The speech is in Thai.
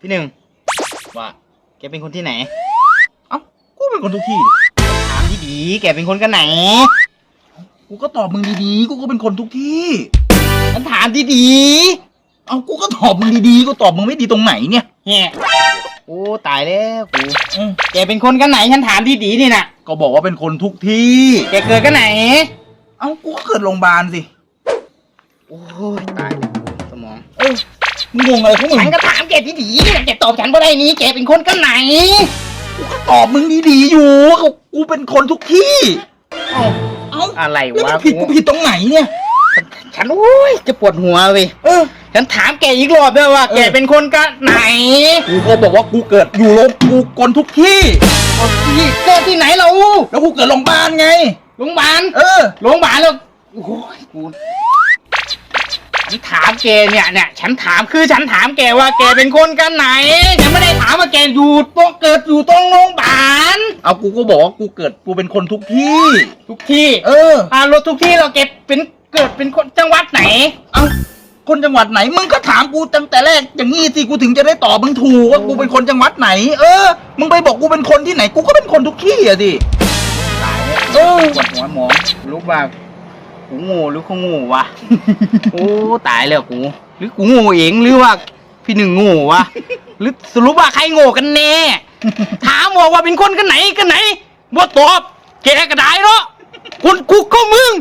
พี่หนึ่งว่าแกเป็นคนที่ไหน เอ้ากูเป็นคนทุกที่ดิถามดีๆแกเป็นคนกันไหน กูก็ตอบมึงดีๆ กูก็เป็นคนทุกที่ ฉันถามดีเอ้ากูก็ตอบมึงดีๆ กูตอบมึงไม่ดีตรงไหนเนี่ยๆเฮียโอ้ตายแล้วกูอืมแกเป็นคนกันไหนฉันถามดีๆนี่นะก็บอกว่าเป็นคนทุกที่ แกเกิดกันไหน เอ้ากูก็เกิดโรงพยาบาลสิ โอ้ยตายแล้วกูสมอง เออ มึงงงอะไรของมึงฉันก็ถามแกดีๆนี่นะแกตอบฉันบ่ได้นี้แกเป็นคนกันไหนกูก็ตอบมึงดีๆอยู่ก็กูเป็นคนทุกที่เอ้าเอ้าอะไรแล้ววะมันผิดกูผิดตรงไหนเนี่ย ฉันโอ้ยจะปวดหัวเว้ยเออ ฉันถามแกอีกรอบด้วยว่า เออ แกเป็นคนกันไหนกูก็บอกว่ากูเกิดอยู่โรงกูคนทุกที่ที่เกิดที่ไหนเราแล้วกูเกิดโรงพยาบาลไง โรงพยาบาลเออ โรงพยาบาลแล้วโอ้ยกู ฉันถามแกเนี่ยเนี่ยฉันถามคือฉันถามแกว่าแกเป็นคนกันไหนฉันไม่ได้ถามว่าแกอยู่ตรงเกิดอยู่ตรงโรงพยาบาลเอากูก็บอกว่ากูเกิดกูเป็นคนทุกที่ ทุกที่เอออ่ารถทุกที่เราเก็บเป็นเกิดเป็นคนจังหวัดไหน เอาคนจังหวัดไหนมึงก็ถามกูตั้งแต่แรกอย่างงี้สิกูถึงจะได้ตอบมึงถูกว่ากูเป็นคนจังหวัดไหน เออ มึงไปบอกกูเป็นคนที่ไหน กูก็เป็นคนทุกที่อะสิตายแล้วเออปวดหัวหมองรู้ว่า กูโง่หรือเขาโง่วะ โอ้ตายแล้วกู หรือกูโง่เองหรือว่าพี่หนึ่งโง่วะ หรือสรุปว่าใครโง่กันแน่ ถามบอกว่าเป็นคนกันไหนกันไหนบ่ตอบแกก็ได้เนาะคนกูก็มึง